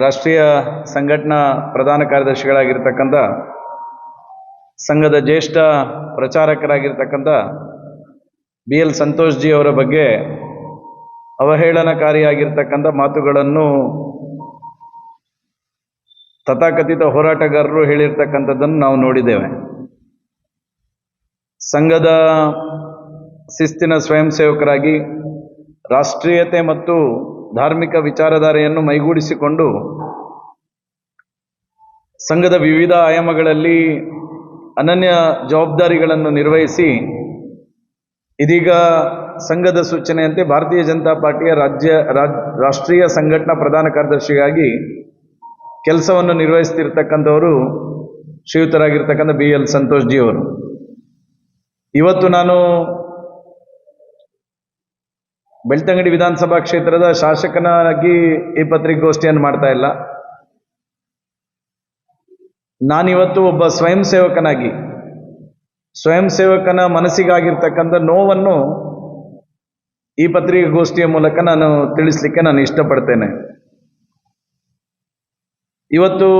ರಾಷ್ಟ್ರೀಯ ಸಂಘಟನಾ ಪ್ರಧಾನ ಕಾರ್ಯದರ್ಶಿಗಳಾಗಿರ್ತಕ್ಕಂಥ ಸಂಘದ ಜ್ಯೇಷ್ಠ ಪ್ರಚಾರಕರಾಗಿರ್ತಕ್ಕಂಥ ಬಿ ಎಲ್ ಸಂತೋಷ್ ಜಿ ಅವರ ಬಗ್ಗೆ ಅವಹೇಳನಕಾರಿಯಾಗಿರ್ತಕ್ಕಂಥ ಮಾತುಗಳನ್ನು ತಥಾಕಥಿತ ಹೋರಾಟಗಾರರು ಹೇಳಿರ್ತಕ್ಕಂಥದ್ದನ್ನು ನಾವು ನೋಡಿದ್ದೇವೆ. ಸಂಘದ ಶಿಸ್ತಿನ ಸ್ವಯಂ ಸೇವಕರಾಗಿ ರಾಷ್ಟ್ರೀಯತೆ ಮತ್ತು ಧಾರ್ಮಿಕ ವಿಚಾರಧಾರೆಯನ್ನು ಮೈಗೂಡಿಸಿಕೊಂಡು ಸಂಘದ ವಿವಿಧ ಆಯಾಮಗಳಲ್ಲಿ ಅನನ್ಯ ಜವಾಬ್ದಾರಿಗಳನ್ನು ನಿರ್ವಹಿಸಿ ಇದೀಗ ಸಂಘದ ಸೂಚನೆಯಂತೆ ಭಾರತೀಯ ಜನತಾ ಪಾರ್ಟಿಯ ರಾಜ್ಯ ರಾಜ್ ರಾಷ್ಟ್ರೀಯ ಸಂಘಟನಾ ಪ್ರಧಾನ ಕಾರ್ಯದರ್ಶಿಯಾಗಿ ಕೆಲಸವನ್ನು ನಿರ್ವಹಿಸ್ತಿರ್ತಕ್ಕಂಥವರು ಶ್ರೀಯುತರಾಗಿರ್ತಕ್ಕಂಥ ಬಿ ಎಲ್ ಸಂತೋಷ್ ಜಿ ಅವರು ಇವತ್ತು ನಾನು ಬೆಳ್ತಂಗಡಿ ವಿಧಾನಸಭಾ ಕ್ಷೇತ್ರದ ಶಾಸಕನಾಗಿ ಈ ಪತ್ರಿಕಾಗೋಷ್ಠಿಯನ್ನು ಮಾಡ್ತಾ ಇಲ್ಲ. ನಾನಿವತ್ತು ಒಬ್ಬ ಸ್ವಯಂ ಸೇವಕನಾಗಿ, ಸ್ವಯಂ ಸೇವಕನ ಮನಸ್ಸಿಗಾಗಿರ್ತಕ್ಕಂಥ ನೋವನ್ನು ಈ ಪತ್ರಿಕಾಗೋಷ್ಠಿಯ ಮೂಲಕ ನಾನು ತಿಳಿಸ್ಲಿಕ್ಕೆ ನಾನು ಇಷ್ಟಪಡ್ತೇನೆ. ಇವತ್ತು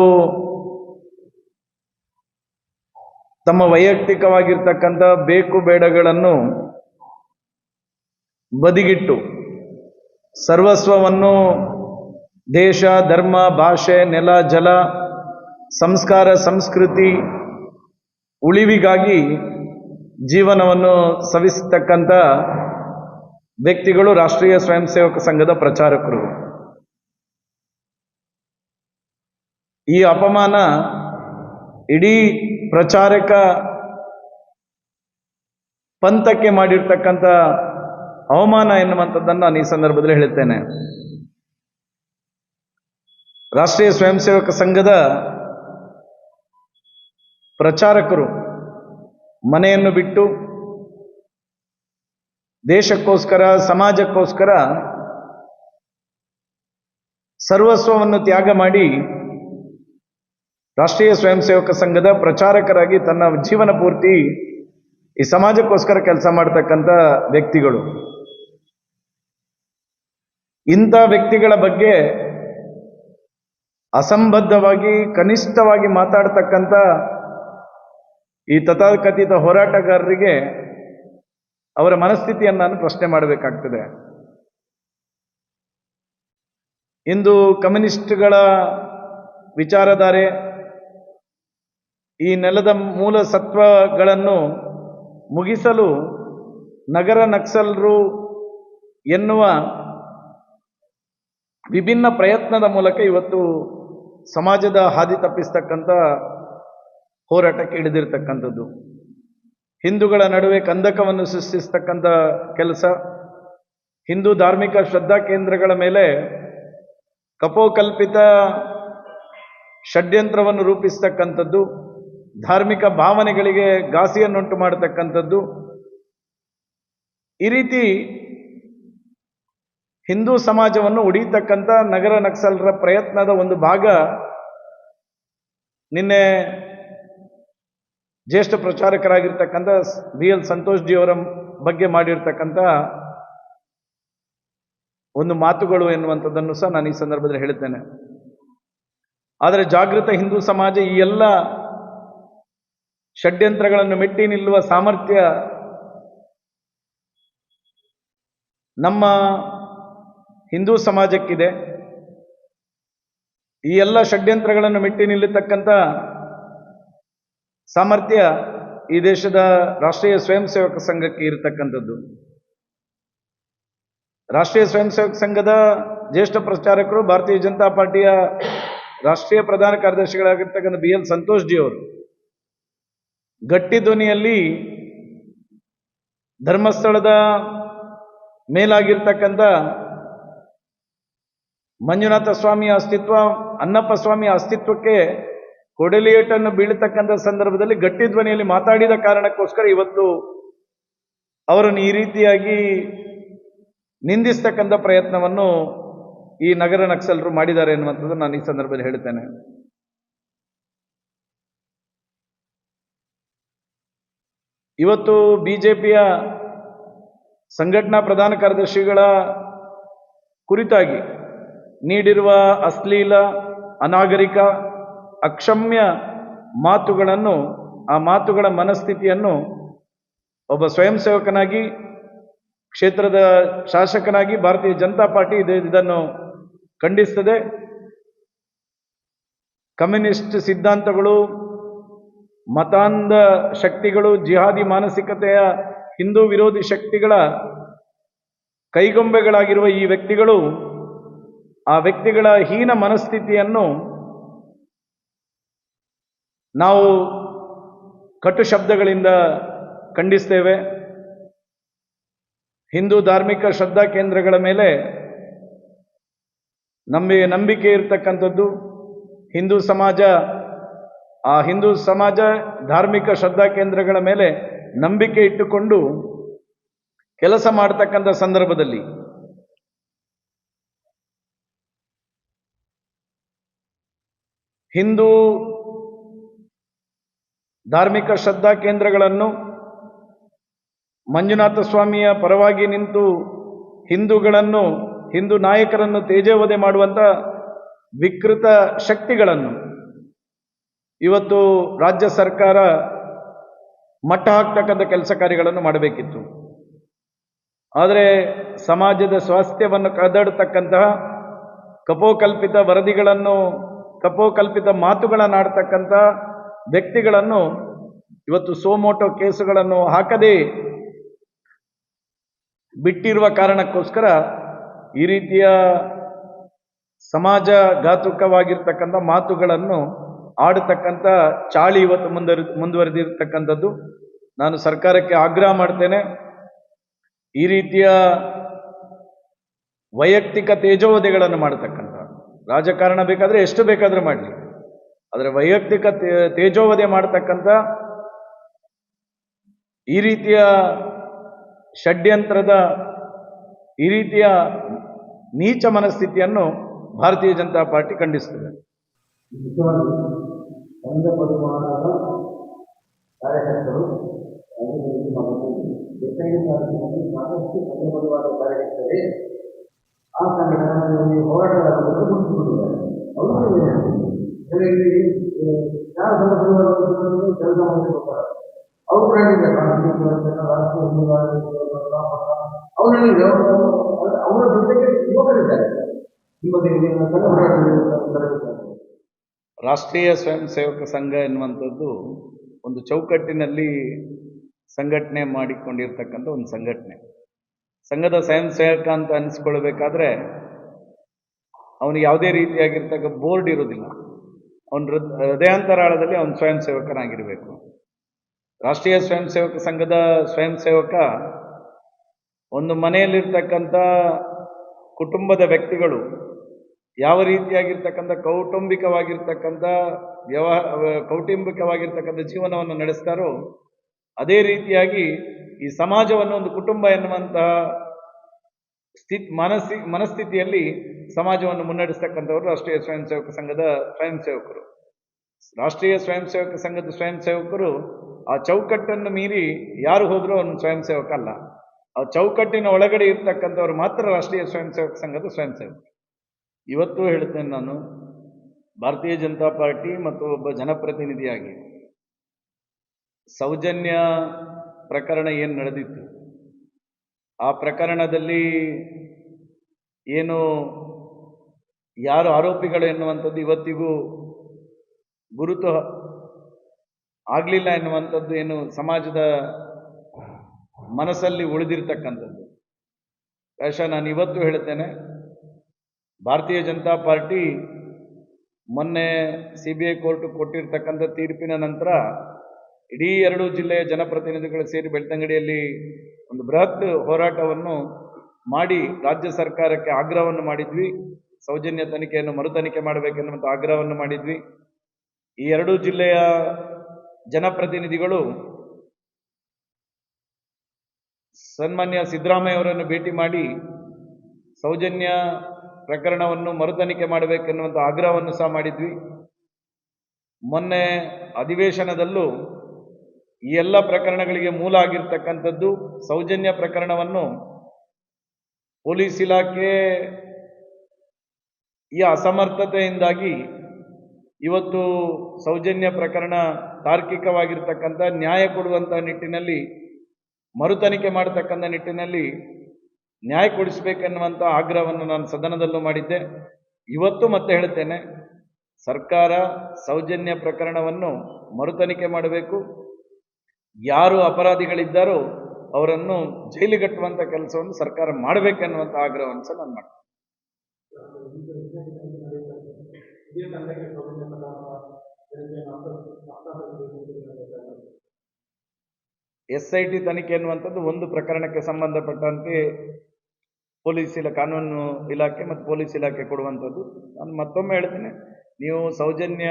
ತಮ್ಮ ವೈಯಕ್ತಿಕವಾಗಿರ್ತಕ್ಕಂಥ ಬೇಕು ಬೇಡಗಳನ್ನು ಬದಿಗಿಟ್ಟು. ಸರ್ವಸ್ವವನ್ನು ದೇಶ, ಧರ್ಮ, ಭಾಷೆ, ನೆಲ, ಜಲ, ಸಂಸ್ಕಾರ, ಸಂಸ್ಕೃತಿ ಉಳಿವಿಗಾಗಿ ಜೀವನವನ್ನು ಸವಿಸತಕ್ಕಂಥ ವ್ಯಕ್ತಿಗಳು ರಾಷ್ಟ್ರೀಯ ಸ್ವಯಂ ಸೇವಕ ಸಂಘದ ಪ್ರಚಾರಕರು. ಈ ಅಪಮಾನ ಇಡೀ ಪ್ರಚಾರಕ ಪಂಥಕ್ಕೆ ಮಾಡಿರ್ತಕ್ಕಂಥ ಅವಮಾನ ಎನ್ನುವಂಥದ್ದನ್ನು ನಾನು ಈ ಸಂದರ್ಭದಲ್ಲಿ ಹೇಳುತ್ತೇನೆ. ರಾಷ್ಟ್ರೀಯ ಸ್ವಯಂ ಸೇವಕ ಸಂಘದ ಪ್ರಚಾರಕರು ಮನೆಯನ್ನು ಬಿಟ್ಟು ದೇಶಕ್ಕೋಸ್ಕರ, ಸಮಾಜಕ್ಕೋಸ್ಕರ ಸರ್ವಸ್ವವನ್ನು ತ್ಯಾಗ ಮಾಡಿ ರಾಷ್ಟ್ರೀಯ ಸ್ವಯಂ ಸೇವಕ ಸಂಘದ ಪ್ರಚಾರಕರಾಗಿ ತನ್ನ ಜೀವನ ಪೂರ್ತಿ ಈ ಸಮಾಜಕ್ಕೋಸ್ಕರ ಕೆಲಸ ಮಾಡ್ತಕ್ಕಂಥ ವ್ಯಕ್ತಿಗಳು. ಇಂಥ ವ್ಯಕ್ತಿಗಳ ಬಗ್ಗೆ ಅಸಂಬದ್ಧವಾಗಿ, ಕನಿಷ್ಠವಾಗಿ ಮಾತಾಡ್ತಕ್ಕಂಥ ಈ ತಥಾಕಥಿತ ಹೋರಾಟಗಾರರಿಗೆ ಅವರ ಮನಸ್ಥಿತಿಯನ್ನು ನಾನು ಪ್ರಶ್ನೆ ಮಾಡಬೇಕಾಗ್ತದೆ. ಇಂದು ಕಮ್ಯುನಿಸ್ಟ್ಗಳ ವಿಚಾರಧಾರೆ ಈ ನೆಲದ ಮೂಲ ಸತ್ವಗಳನ್ನು ಮುಗಿಸಲು ನಗರ ನಕ್ಸಲರು ಎನ್ನುವ ವಿಭಿನ್ನ ಪ್ರಯತ್ನದ ಮೂಲಕ ಇವತ್ತು ಸಮಾಜದ ಹಾದಿ ತಪ್ಪಿಸ್ತಕ್ಕಂಥ ಹೋರಾಟಕ್ಕೆ ಹಿಡಿದಿರ್ತಕ್ಕಂಥದ್ದು ಹಿಂದೂಗಳ ನಡುವೆ ಕಂದಕವನ್ನು ಸೃಷ್ಟಿಸ್ತಕ್ಕಂಥ ಕೆಲಸ, ಹಿಂದೂ ಧಾರ್ಮಿಕ ಶ್ರದ್ಧಾ ಕೇಂದ್ರಗಳ ಮೇಲೆ ಕಪೋಕಲ್ಪಿತ ಷಡ್ಯಂತ್ರವನ್ನು ರೂಪಿಸ್ತಕ್ಕಂಥದ್ದು, ಧಾರ್ಮಿಕ ಭಾವನೆಗಳಿಗೆ ಘಾಸಿಯನ್ನುಂಟು ಮಾಡತಕ್ಕಂಥದ್ದು. ಈ ರೀತಿ ಹಿಂದೂ ಸಮಾಜವನ್ನು ಉಡಿತಕ್ಕಂಥ ನಗರ ನಕ್ಸಲರ ಪ್ರಯತ್ನದ ಒಂದು ಭಾಗ ನಿನ್ನೆ ಜ್ಯೇಷ್ಠ ಪ್ರಚಾರಕರಾಗಿರ್ತಕ್ಕಂಥ ಬಿ ಎಲ್ ಸಂತೋಷ್ ಜಿ ಅವರ ಬಗ್ಗೆ ಮಾಡಿರ್ತಕ್ಕಂಥ ಒಂದು ಮಾತುಗಳು ಎನ್ನುವಂಥದ್ದನ್ನು ಸಹ ನಾನು ಈ ಸಂದರ್ಭದಲ್ಲಿ ಹೇಳುತ್ತೇನೆ. ಆದರೆ ಜಾಗೃತ ಹಿಂದೂ ಸಮಾಜ ಈ ಎಲ್ಲ ಷಡ್ಯಂತ್ರಗಳನ್ನು ಮೆಟ್ಟಿ ನಿಲ್ಲುವ ಸಾಮರ್ಥ್ಯ ನಮ್ಮ ಹಿಂದೂ ಸಮಾಜಕ್ಕಿದೆ. ಈ ಎಲ್ಲ ಷಡ್ಯಂತ್ರಗಳನ್ನು ಮೆಟ್ಟಿ ನಿಲ್ಲತಕ್ಕಂಥ ಸಾಮರ್ಥ್ಯ ಈ ದೇಶದ ರಾಷ್ಟ್ರೀಯ ಸ್ವಯಂ ಸೇವಕ ಸಂಘಕ್ಕೆ ಇರತಕ್ಕಂಥದ್ದು. ರಾಷ್ಟ್ರೀಯ ಸ್ವಯಂ ಸೇವಕ ಸಂಘದ ಜ್ಯೇಷ್ಠ ಪ್ರಚಾರಕರು ಭಾರತೀಯ ಜನತಾ ಪಾರ್ಟಿಯ ರಾಷ್ಟ್ರೀಯ ಪ್ರಧಾನ ಕಾರ್ಯದರ್ಶಿಗಳಾಗಿರ್ತಕ್ಕಂಥ ಬಿ ಎಲ್ ಸಂತೋಷ್ ಜಿ ಅವರು. ಗಟ್ಟಿ ಧ್ವನಿಯಲ್ಲಿ ಧರ್ಮಸ್ಥಳದ ಮೇಲಾಗಿರ್ತಕ್ಕಂಥ ಮಂಜುನಾಥ ಸ್ವಾಮಿಯ ಅಸ್ತಿತ್ವ ಅನ್ನಪ್ಪ ಸ್ವಾಮಿಯ ಅಸ್ತಿತ್ವಕ್ಕೆ ಕೊಡಲಿಯೇಟನ್ನು ಬೀಳತಕ್ಕಂಥ ಸಂದರ್ಭದಲ್ಲಿ ಗಟ್ಟಿ ಧ್ವನಿಯಲ್ಲಿ ಮಾತಾಡಿದ ಕಾರಣಕ್ಕೋಸ್ಕರ ಇವತ್ತು ಅವರನ್ನು ಈ ರೀತಿಯಾಗಿ ನಿಂದಿಸ್ತಕ್ಕಂಥ ಪ್ರಯತ್ನವನ್ನು ಈ ನಗರ ನಕ್ಸಲರು ಮಾಡಿದ್ದಾರೆ ಎನ್ನುವಂಥದ್ದು ನಾನು ಈ ಸಂದರ್ಭದಲ್ಲಿ ಹೇಳ್ತೇನೆ ಇವತ್ತು ಬಿ ಜೆ ಪಿಯ ಸಂಘಟನಾ ಪ್ರಧಾನ ಕಾರ್ಯದರ್ಶಿಗಳ ಕುರಿತಾಗಿ ನೀಡಿರುವ ಅಶ್ಲೀಲ, ಅನಾಗರಿಕ, ಅಕ್ಷಮ್ಯ ಮಾತುಗಳನ್ನು, ಆ ಮಾತುಗಳ ಮನಸ್ಥಿತಿಯನ್ನು ಒಬ್ಬ ಸ್ವಯಂ ಸೇವಕನಾಗಿ ಕ್ಷೇತ್ರದ ಶಾಸಕನಾಗಿ ಭಾರತೀಯ ಜನತಾ ಪಾರ್ಟಿ ಇದು, ಇದನ್ನು ಖಂಡಿಸ್ತದೆ. ಕಮ್ಯುನಿಸ್ಟ್ ಸಿದ್ಧಾಂತಗಳು, ಮತಾಂಧ ಶಕ್ತಿಗಳು, ಜಿಹಾದಿ ಮಾನಸಿಕತೆಯ ಹಿಂದೂ ವಿರೋಧಿ ಶಕ್ತಿಗಳ ಕೈಗೊಂಬೆಗಳಾಗಿರುವ ಈ ವ್ಯಕ್ತಿಗಳು ಆ ವ್ಯಕ್ತಿಗಳ ಹೀನ ಮನಸ್ಥಿತಿಯನ್ನು ನಾವು ಕಟು ಶಬ್ದಗಳಿಂದ ಖಂಡಿಸ್ತೇವೆ. ಹಿಂದೂ ಧಾರ್ಮಿಕ ಶ್ರದ್ಧಾ ಕೇಂದ್ರಗಳ ಮೇಲೆ ನಂಬಿ ನಂಬಿಕೆ ಇರತಕ್ಕಂಥದ್ದು. ಹಿಂದೂ ಸಮಾಜ, ಆ ಹಿಂದೂ ಸಮಾಜ ಧಾರ್ಮಿಕ ಶ್ರದ್ಧಾ ಕೇಂದ್ರಗಳ ಮೇಲೆ ನಂಬಿಕೆ ಇಟ್ಟುಕೊಂಡು ಕೆಲಸ ಮಾಡತಕ್ಕಂಥ ಸಂದರ್ಭದಲ್ಲಿ ಹಿಂದೂ ಧಾರ್ಮಿಕ ಶ್ರದ್ಧಾ ಕೇಂದ್ರಗಳನ್ನು ಮಂಜುನಾಥ ಸ್ವಾಮಿಯ ಪರವಾಗಿ ನಿಂತು ಹಿಂದೂಗಳನ್ನು, ಹಿಂದೂ ನಾಯಕರನ್ನು ತೇಜೋವಧೆ ಮಾಡುವಂಥ ವಿಕೃತ ಶಕ್ತಿಗಳನ್ನು ಇವತ್ತು ರಾಜ್ಯ ಸರ್ಕಾರ ಮಟ್ಟ ಹಾಕ್ತಕ್ಕಂಥ ಕೆಲಸ ಕಾರ್ಯಗಳನ್ನು ಮಾಡಬೇಕಿತ್ತು. ಆದರೆ ಸಮಾಜದ ಸ್ವಾಸ್ಥ್ಯವನ್ನು ಕದಡ್ತಕ್ಕಂತಹ ಕಪೋಕಲ್ಪಿತ ವರದಿಗಳನ್ನು ಕಪೋಕಲ್ಪಿತ ಮಾತುಗಳನ್ನಾಡ್ತಕ್ಕಂಥ ವ್ಯಕ್ತಿಗಳನ್ನು ಇವತ್ತು ಸೋಮೋಟೋ ಕೇಸುಗಳನ್ನು ಹಾಕದೇ ಬಿಟ್ಟಿರುವ ಕಾರಣಕ್ಕೋಸ್ಕರ ಈ ರೀತಿಯ ಸಮಾಜ ಘಾತುಕವಾಗಿರ್ತಕ್ಕಂಥ ಮಾತುಗಳನ್ನು ಆಡತಕ್ಕಂಥ ಚಾಳಿ ಇವತ್ತು ಮುಂದರಿ, ಮುಂದುವರೆದಿರ್ತಕ್ಕಂಥದ್ದು. ನಾನು ಸರ್ಕಾರಕ್ಕೆ ಆಗ್ರಹ ಮಾಡ್ತೇನೆ. ಈ ರೀತಿಯ ವೈಯಕ್ತಿಕ ತೇಜೋವಧೆಗಳನ್ನು ಮಾಡತಕ್ಕಂಥ ರಾಜಕಾರಣ ಬೇಕಾದರೆ ಎಷ್ಟು ಬೇಕಾದರೂ ಮಾಡಲಿ. ಆದರೆ ವೈಯಕ್ತಿಕ ತೇಜೋವಧೆ ಮಾಡತಕ್ಕಂಥ ಈ ರೀತಿಯ ಷಡ್ಯಂತ್ರದ ಈ ರೀತಿಯ ನೀಚ ಮನಸ್ಥಿತಿಯನ್ನು ಭಾರತೀಯ ಜನತಾ ಪಾರ್ಟಿ ಖಂಡಿಸುತ್ತದೆ. ಕಾರ್ಯಕರ್ತರು ಸಾಕಷ್ಟು ಕಾರ್ಯಕರ್ತರೇ ಆ ಸಂಘಟನೆಗಳಲ್ಲಿ ಹೋರಾಟಗಾರರು ಗುರುತಿಸಿಕೊಂಡಿದ್ದಾರೆ ಅವರು ಇಲ್ಲಿ ಯಾರು ಸಂದರ್ಭದಲ್ಲಿ ಕೆಲಸ ಮಾಡಿಕೊಡ್ತಾರೆ ಅವರು ರಾಷ್ಟ್ರೀಯ ಅವರಲ್ಲಿ ಅವರ ಜೊತೆಗೆ ಯುವಕರಿದ್ದಾರೆ ರಾಷ್ಟ್ರೀಯ ಸ್ವಯಂ ಸೇವಕ ಸಂಘ ಎನ್ನುವಂಥದ್ದು ಒಂದು ಚೌಕಟ್ಟಿನಲ್ಲಿ ಸಂಘಟನೆ ಮಾಡಿಕೊಂಡಿರ್ತಕ್ಕಂಥ ಒಂದು ಸಂಘಟನೆ. ಸಂಘದ ಸ್ವಯಂ ಸೇವಕ ಅಂತ ಅನಿಸ್ಕೊಳ್ಬೇಕಾದ್ರೆ ಅವನಿಗೆ ಯಾವುದೇ ರೀತಿಯಾಗಿರ್ತಕ್ಕ ಬೋರ್ಡ್ ಇರೋದಿಲ್ಲ. ಅವನ ಹೃದ್, ಹೃದಯಾಂತರಾಳದಲ್ಲಿ ಅವನು ಸ್ವಯಂ ಸೇವಕನಾಗಿರಬೇಕು. ರಾಷ್ಟ್ರೀಯ ಸ್ವಯಂ ಸೇವಕ ಸಂಘದ ಸ್ವಯಂ ಸೇವಕ ಒಂದು ಮನೆಯಲ್ಲಿರ್ತಕ್ಕಂಥ ಕುಟುಂಬದ ವ್ಯಕ್ತಿಗಳು ಯಾವ ರೀತಿಯಾಗಿರ್ತಕ್ಕಂಥ ಕೌಟುಂಬಿಕವಾಗಿರ್ತಕ್ಕಂಥ ವ್ಯವಹಾರ ಕೌಟುಂಬಿಕವಾಗಿರ್ತಕ್ಕಂಥ ಜೀವನವನ್ನು ನಡೆಸ್ತಾರೋ ಅದೇ ರೀತಿಯಾಗಿ ಈ ಸಮಾಜವನ್ನು ಒಂದು ಕುಟುಂಬ ಎನ್ನುವಂತಹ ಸ್ಥಿತ್ ಮನಸ್ಸಿ ಮನಸ್ಥಿತಿಯಲ್ಲಿ ಸಮಾಜವನ್ನು ಮುನ್ನಡೆಸ್ತಕ್ಕಂಥವರು ರಾಷ್ಟ್ರೀಯ ಸ್ವಯಂ ಸೇವಕ ಸಂಘದ ಸ್ವಯಂ ಸೇವಕರು ರಾಷ್ಟ್ರೀಯ ಸ್ವಯಂ ಸೇವಕ ಸಂಘದ ಸ್ವಯಂ ಸೇವಕರು ಆ ಚೌಕಟ್ಟನ್ನು ಮೀರಿ ಯಾರು ಹೋದರೂ ಅವನು ಸ್ವಯಂ ಸೇವಕ ಅಲ್ಲ. ಆ ಚೌಕಟ್ಟಿನ ಒಳಗಡೆ ಇರ್ತಕ್ಕಂಥವ್ರು ಮಾತ್ರ ರಾಷ್ಟ್ರೀಯ ಸ್ವಯಂ ಸೇವಕ ಸಂಘದ ಸ್ವಯಂ ಸೇವಕರು ಇವತ್ತು ಹೇಳ್ತೇನೆ ನಾನು, ಭಾರತೀಯ ಜನತಾ ಪಾರ್ಟಿ ಮತ್ತು ಒಬ್ಬ ಜನಪ್ರತಿನಿಧಿಯಾಗಿ ಸೌಜನ್ಯ ಪ್ರಕರಣ ಏನು ನಡೆದಿತ್ತು? ಆ ಪ್ರಕರಣದಲ್ಲಿ ಏನು, ಯಾರು ಆರೋಪಿಗಳು ಎನ್ನುವಂಥದ್ದು ಇವತ್ತಿಗೂ ಗುರುತು ಆಗಲಿಲ್ಲ ಎನ್ನುವಂಥದ್ದು ಏನು ಸಮಾಜದ ಮನಸ್ಸಲ್ಲಿ ಉಳಿದಿರ್ತಕ್ಕಂಥದ್ದು. ಬಹುಶಃ ನಾನು ಇವತ್ತು ಹೇಳ್ತೇನೆ, ಭಾರತೀಯ ಜನತಾ ಪಾರ್ಟಿ ಮೊನ್ನೆ ಸಿ ಬಿ ಐ ಕೋರ್ಟ್ ಕೊಟ್ಟಿರ್ತಕ್ಕಂಥ ತೀರ್ಪಿನ ನಂತರ ಇಡೀ ಎರಡು ಜಿಲ್ಲೆಯ ಜನಪ್ರತಿನಿಧಿಗಳು ಸೇರಿ ಬೆಳ್ತಂಗಡಿಯಲ್ಲಿ ಒಂದು ಬೃಹತ್ ಹೋರಾಟವನ್ನು ಮಾಡಿ ರಾಜ್ಯ ಸರ್ಕಾರಕ್ಕೆ ಆಗ್ರಹವನ್ನು ಮಾಡಿದ್ವಿ. ಸೌಜನ್ಯ ತನಿಖೆಯನ್ನು ಮರು ತನಿಖೆ ಮಾಡಬೇಕೆನ್ನುವಂಥ ಆಗ್ರಹವನ್ನು ಮಾಡಿದ್ವಿ. ಈ ಎರಡೂ ಜಿಲ್ಲೆಯ ಜನಪ್ರತಿನಿಧಿಗಳು ಸನ್ಮಾನ್ಯ ಸಿದ್ದರಾಮಯ್ಯ ಅವರನ್ನು ಭೇಟಿ ಮಾಡಿ ಸೌಜನ್ಯ ಪ್ರಕರಣವನ್ನು ಮರು ತನಿಖೆ ಮಾಡಬೇಕೆನ್ನುವಂಥ ಆಗ್ರಹವನ್ನು ಸಹ ಮಾಡಿದ್ವಿ. ಮೊನ್ನೆ ಅಧಿವೇಶನದಲ್ಲೂ ಈ ಎಲ್ಲ ಪ್ರಕರಣಗಳಿಗೆ ಮೂಲ ಆಗಿರ್ತಕ್ಕಂಥದ್ದು ಸೌಜನ್ಯ ಪ್ರಕರಣವನ್ನು ಪೊಲೀಸ್ ಇಲಾಖೆ ಈ ಅಸಮರ್ಥತೆಯಿಂದಾಗಿ ಇವತ್ತು ಸೌಜನ್ಯ ಪ್ರಕರಣ ತಾರ್ಕಿಕವಾಗಿರ್ತಕ್ಕಂಥ ನ್ಯಾಯ ಕೊಡುವಂಥ ನಿಟ್ಟಿನಲ್ಲಿ, ಮರುತನಿಖೆ ಮಾಡತಕ್ಕಂಥ ನಿಟ್ಟಿನಲ್ಲಿ ನ್ಯಾಯ ಕೊಡಿಸಬೇಕೆನ್ನುವಂಥ ಆಗ್ರಹವನ್ನು ನಾನು ಸದನದಲ್ಲೂ ಮಾಡಿದ್ದೆ. ಇವತ್ತು ಮತ್ತೆ ಹೇಳ್ತೇನೆ, ಸರ್ಕಾರ ಸೌಜನ್ಯ ಪ್ರಕರಣವನ್ನು ಮರುತನಿಖೆ ಮಾಡಬೇಕು. ಯಾರು ಅಪರಾಧಿಗಳಿದ್ದಾರೋ ಅವರನ್ನು ಜೈಲಿಗಟ್ಟುವಂಥ ಕೆಲಸವನ್ನು ಸರ್ಕಾರ ಮಾಡಬೇಕೆನ್ನುವಂಥ ಆಗ್ರಹವನ್ನು ಸಹ ನಾನು ಮಾಡ್ತೀನಿ. ಎಸ್ ಐ ಟಿ ತನಿಖೆ ಎನ್ನುವಂಥದ್ದು ಒಂದು ಪ್ರಕರಣಕ್ಕೆ ಸಂಬಂಧಪಟ್ಟಂತೆ ಪೊಲೀಸ್ ಇಲಾ, ಕಾನೂನು ಇಲಾಖೆ ಮತ್ತು ಪೊಲೀಸ್ ಇಲಾಖೆ ಕೊಡುವಂಥದ್ದು. ನಾನು ಮತ್ತೊಮ್ಮೆ ಹೇಳ್ತೀನಿ, ನೀವು ಸೌಜನ್ಯ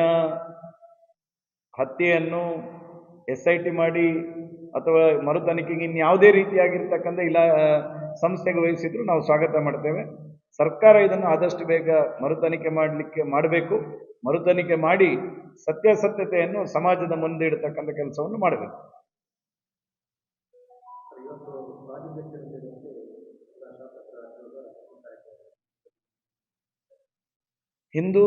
ಹತ್ಯೆಯನ್ನು ಎಸ್ ಐ ಟಿ ಮಾಡಿ ಅಥವಾ ಮರು ತನಿಖೆಗೆ ಇನ್ಯಾವುದೇ ರೀತಿಯಾಗಿರ್ತಕ್ಕಂಥ ಇಲಾ ಸಂಸ್ಥೆಗೆ ವಹಿಸಿದ್ರು ನಾವು ಸ್ವಾಗತ ಮಾಡ್ತೇವೆ. ಸರ್ಕಾರ ಇದನ್ನು ಆದಷ್ಟು ಬೇಗ ಮರು ತನಿಖೆ ಮಾಡಲಿಕ್ಕೆ, ಮಾಡಬೇಕು. ಮರು ತನಿಖೆ ಮಾಡಿ ಸತ್ಯಾಸತ್ಯತೆಯನ್ನು ಸಮಾಜದ ಮುಂದೆ ಇಡತಕ್ಕಂಥ ಕೆಲಸವನ್ನು ಮಾಡಬೇಕು. ಹಿಂದೂ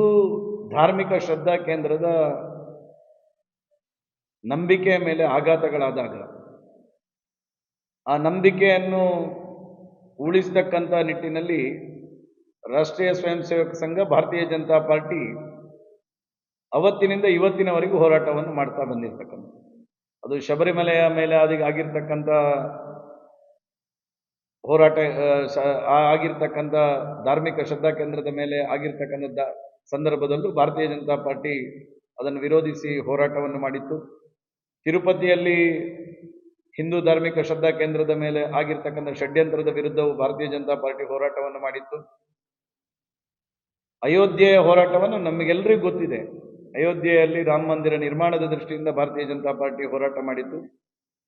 ಧಾರ್ಮಿಕ ಶ್ರದ್ಧಾ ಕೇಂದ್ರದ ನಂಬಿಕೆಯ ಮೇಲೆ ಆಘಾತಗಳಾದಾಗ, ಆ ನಂಬಿಕೆಯನ್ನು ಉಳಿಸತಕ್ಕಂಥ ನಿಟ್ಟಿನಲ್ಲಿ ರಾಷ್ಟ್ರೀಯ ಸ್ವಯಂ ಸೇವಕ ಸಂಘ, ಭಾರತೀಯ ಜನತಾ ಪಾರ್ಟಿ ಅವತ್ತಿನಿಂದ ಇವತ್ತಿನವರೆಗೂ ಹೋರಾಟವನ್ನು ಮಾಡ್ತಾ ಬಂದಿರತಕ್ಕಂಥ, ಅದು ಶಬರಿಮಲೆಯ ಮೇಲೆ ಅದಕ್ಕೆ ಆಗಿರ್ತಕ್ಕಂಥ ಹೋರಾಟ ಆಗಿರ್ತಕ್ಕಂಥ ಧಾರ್ಮಿಕ ಶ್ರದ್ಧಾ ಕೇಂದ್ರದ ಮೇಲೆ ಆಗಿರ್ತಕ್ಕಂಥ ಸಂದರ್ಭದಲ್ಲೂ ಭಾರತೀಯ ಜನತಾ ಪಾರ್ಟಿ ಅದನ್ನು ವಿರೋಧಿಸಿ ಹೋರಾಟವನ್ನು ಮಾಡಿತ್ತು. ತಿರುಪತಿಯಲ್ಲಿ ಹಿಂದೂ ಧಾರ್ಮಿಕ ಶ್ರದ್ಧಾ ಕೇಂದ್ರದ ಮೇಲೆ ಆಗಿರ್ತಕ್ಕಂಥ ಷಡ್ಯಂತ್ರದ ವಿರುದ್ಧವು ಭಾರತೀಯ ಜನತಾ ಪಾರ್ಟಿ ಹೋರಾಟವನ್ನು ಮಾಡಿತ್ತು. ಅಯೋಧ್ಯೆಯ ಹೋರಾಟವನ್ನು ನಮಗೆಲ್ಲರಿಗೂ ಗೊತ್ತಿದೆ. ಅಯೋಧ್ಯೆಯಲ್ಲಿ ರಾಮ ಮಂದಿರ ನಿರ್ಮಾಣದ ದೃಷ್ಟಿಯಿಂದ ಭಾರತೀಯ ಜನತಾ ಪಾರ್ಟಿ ಹೋರಾಟ ಮಾಡಿತ್ತು.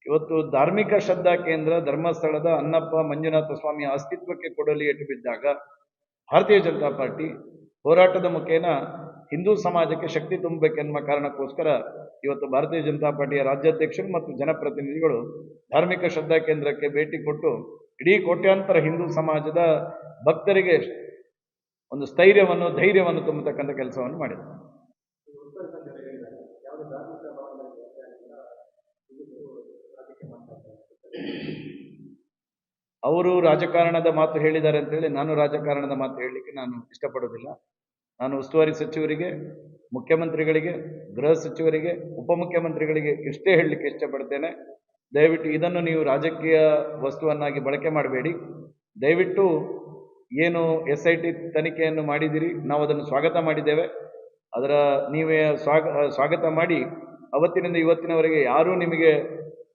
ಇವತ್ತು ಧಾರ್ಮಿಕ ಶ್ರದ್ಧಾ ಕೇಂದ್ರ ಧರ್ಮಸ್ಥಳದ ಅನ್ನಪ್ಪ ಮಂಜುನಾಥ ಸ್ವಾಮಿಯ ಅಸ್ತಿತ್ವಕ್ಕೆ ಕೊಡಲಿ ಎಟ್ಟು ಬಿದ್ದಾಗ ಭಾರತೀಯ ಜನತಾ ಪಾರ್ಟಿ ಹೋರಾಟದ ಮುಖೇನ ಹಿಂದೂ ಸಮಾಜಕ್ಕೆ ಶಕ್ತಿ ತುಂಬಬೇಕೆನ್ನುವ ಕಾರಣಕ್ಕೋಸ್ಕರ ಇವತ್ತು ಭಾರತೀಯ ಜನತಾ ಪಾರ್ಟಿಯ ರಾಜ್ಯಾಧ್ಯಕ್ಷರು ಮತ್ತು ಜನಪ್ರತಿನಿಧಿಗಳು ಧಾರ್ಮಿಕ ಶ್ರದ್ಧಾ ಕೇಂದ್ರಕ್ಕೆ ಭೇಟಿ ಕೊಟ್ಟು ಇಡೀ ಕೋಟ್ಯಾಂತರ ಹಿಂದೂ ಸಮಾಜದ ಭಕ್ತರಿಗೆ ಒಂದು ಸ್ಥೈರ್ಯವನ್ನು, ಧೈರ್ಯವನ್ನು ತುಂಬತಕ್ಕಂಥ ಕೆಲಸವನ್ನು ಮಾಡಿದರು. ಅವರು ರಾಜಕಾರಣದ ಮಾತು ಹೇಳಿದ್ದಾರೆ ಅಂತೇಳಿ ನಾನು ರಾಜಕಾರಣದ ಮಾತು ಹೇಳಲಿಕ್ಕೆ ನಾನು ಇಷ್ಟಪಡೋದಿಲ್ಲ ನಾನು ಉಸ್ತುವಾರಿ ಸಚಿವರಿಗೆ, ಮುಖ್ಯಮಂತ್ರಿಗಳಿಗೆ, ಗೃಹ ಸಚಿವರಿಗೆ, ಉಪಮುಖ್ಯಮಂತ್ರಿಗಳಿಗೆ ಇಷ್ಟೇ ಹೇಳಲಿಕ್ಕೆ ಇಷ್ಟಪಡ್ತೇನೆ. ದಯವಿಟ್ಟು ಇದನ್ನು ನೀವು ರಾಜಕೀಯ ವಸ್ತುವನ್ನಾಗಿ ಬಳಕೆ ಮಾಡಬೇಡಿ. ದಯವಿಟ್ಟು ಏನು ಎಸ್ ಐ ಟಿ ತನಿಖೆಯನ್ನು ಮಾಡಿದಿರಿ ನಾವು ಅದನ್ನು ಸ್ವಾಗತ ಮಾಡಿದ್ದೇವೆ. ಅದರ ನೀವೇ ಸ್ವಾಗ, ಸ್ವಾಗತ ಮಾಡಿ, ಅವತ್ತಿನಿಂದ ಇವತ್ತಿನವರೆಗೆ ಯಾರೂ ನಿಮಗೆ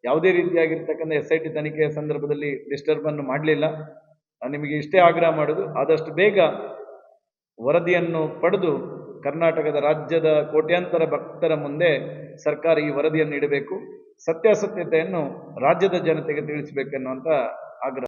ಯಾವುದೇ ರೀತಿಯಾಗಿರ್ತಕ್ಕಂಥ ಎಸ್ ಐ ಟಿ ತನಿಖೆಯ ಸಂದರ್ಭದಲ್ಲಿ ಡಿಸ್ಟರ್ಬನ್ನು ಮಾಡಲಿಲ್ಲ. ನಿಮಗೆ ಇಷ್ಟೇ ಆಗ್ರಹ ಮಾಡೋದು ಆದಷ್ಟು ಬೇಗ ವರದಿಯನ್ನು ಪಡೆದು ಕರ್ನಾಟಕದ ರಾಜ್ಯದ ಕೋಟ್ಯಾಂತರ ಭಕ್ತರ ಮುಂದೆ ಸರ್ಕಾರ ಈ ವರದಿಯನ್ನು ಇಡಬೇಕು. ಸತ್ಯಾಸತ್ಯತೆಯನ್ನು ರಾಜ್ಯದ ಜನತೆಗೆ ತಿಳಿಸಬೇಕೆನ್ನುವಂಥ ಆಗ್ರಹ.